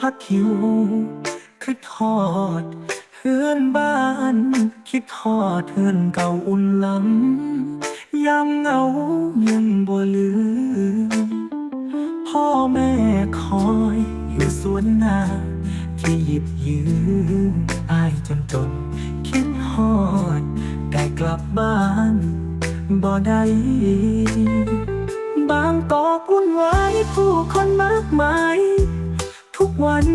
พักคิวคิดทอดเฮือนบ้าน คิดทอดเฮือนเก่าอุ่นลังยามเงายังบ่ลืมพ่อแม่คอยอยู่สวนนาที่หยิบยืมอายจนจน คิดฮอดได้กลับบ้านบ่ได้บางกอกวุ่นวายผู้คนมากมาย ทุกวัน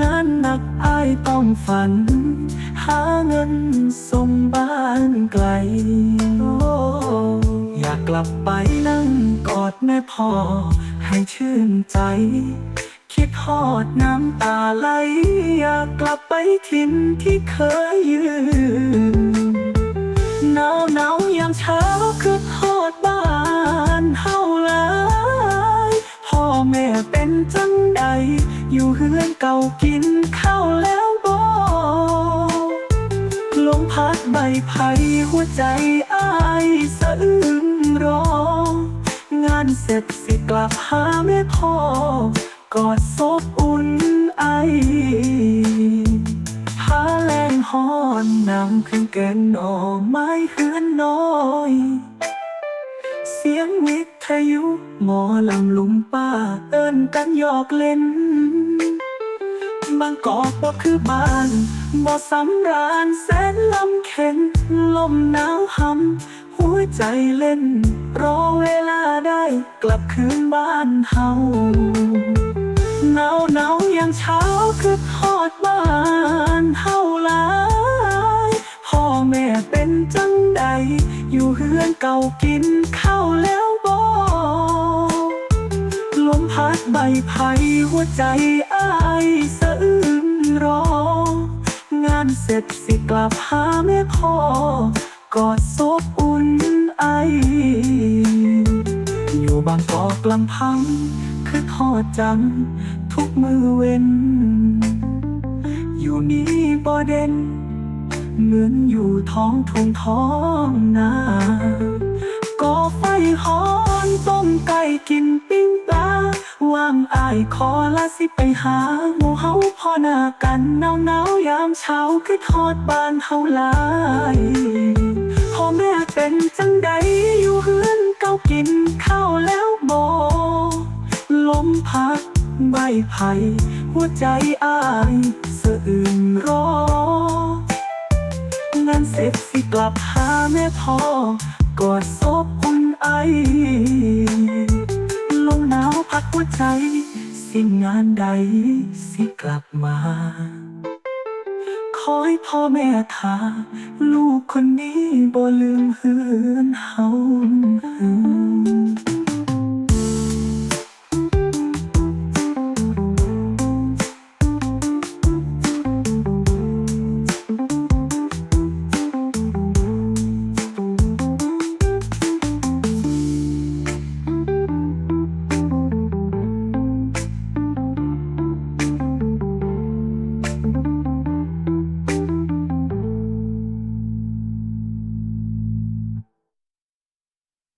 งานหนักอายต้องฝัน หาเงินส่งบ้านไกล อยากกลับไปนั่งกอดแม่พ่อ ให้ชื่นใจ คิดฮอดน้ำตาไหล อยากกลับไปทินที่เคยยืนหนาวหนาวยามเช้าคือ เป็นจังใด อยู่เฮือนเก่ากินข้าวแล้วบ่ลมพัดใบไผ่หัวใจอ้ายสะอื้นรอง งานเสร็จสิกลับหาแม่พ่อกอดศพอุ่นไอพาแรงหอนนำขึ้นเกินหน่อไม้เฮือนน้อย เสียงวิท ยุ หมอลำลุงป้า เอิ้นกันหยอกเล่น บางกอกบ่คือบ้านบ่สำราญแสนลำเข็น ลมหนาวหำหัวใจเล่น รอเวลาได้กลับคืนบ้านเฮาหนาวหนาวยามเช้าคือทอดบ้านเฮาลายพ่อแม่เป็นจังใด อยู่เฮือนเก่ากินข้าวแล้ว มพัดใบไผ่หัวใจอ้ายสะอื้นรองานเสร็จสิกลับหาแม่พ่อกอดศพอุ่นไอ อยู่บางกอกลำพัง คือทอดจัง ทุกมือเว้น อยู่นี่บ่เด่นเหมือนอยู่ท้องทุ่งท้องนา ก่อไฟหอนต้มไก่กินปิ้งปลาว่างอายขอลาสิไปหาหมู่เฮาพ่อหน้ากันหนาวหนาวยามเช้าคือทอดบ้านเฮาหลายพ่อแม่เป็นจังใดอยู่เฮือนเก่ากินข้าวแล้วบ่ลมพัดใบไผ่หัวใจอ้ายสะอื้นรองานเสร็จสิกลับหาแม่พ่อ กอดศพอุ่นไอ ลมหนาวพัดหัวใจ สิ้นงานใดสิกลับมาคอยพ่อแม่ทาลูกคนนี้บ่ลืมเฮือนเฮา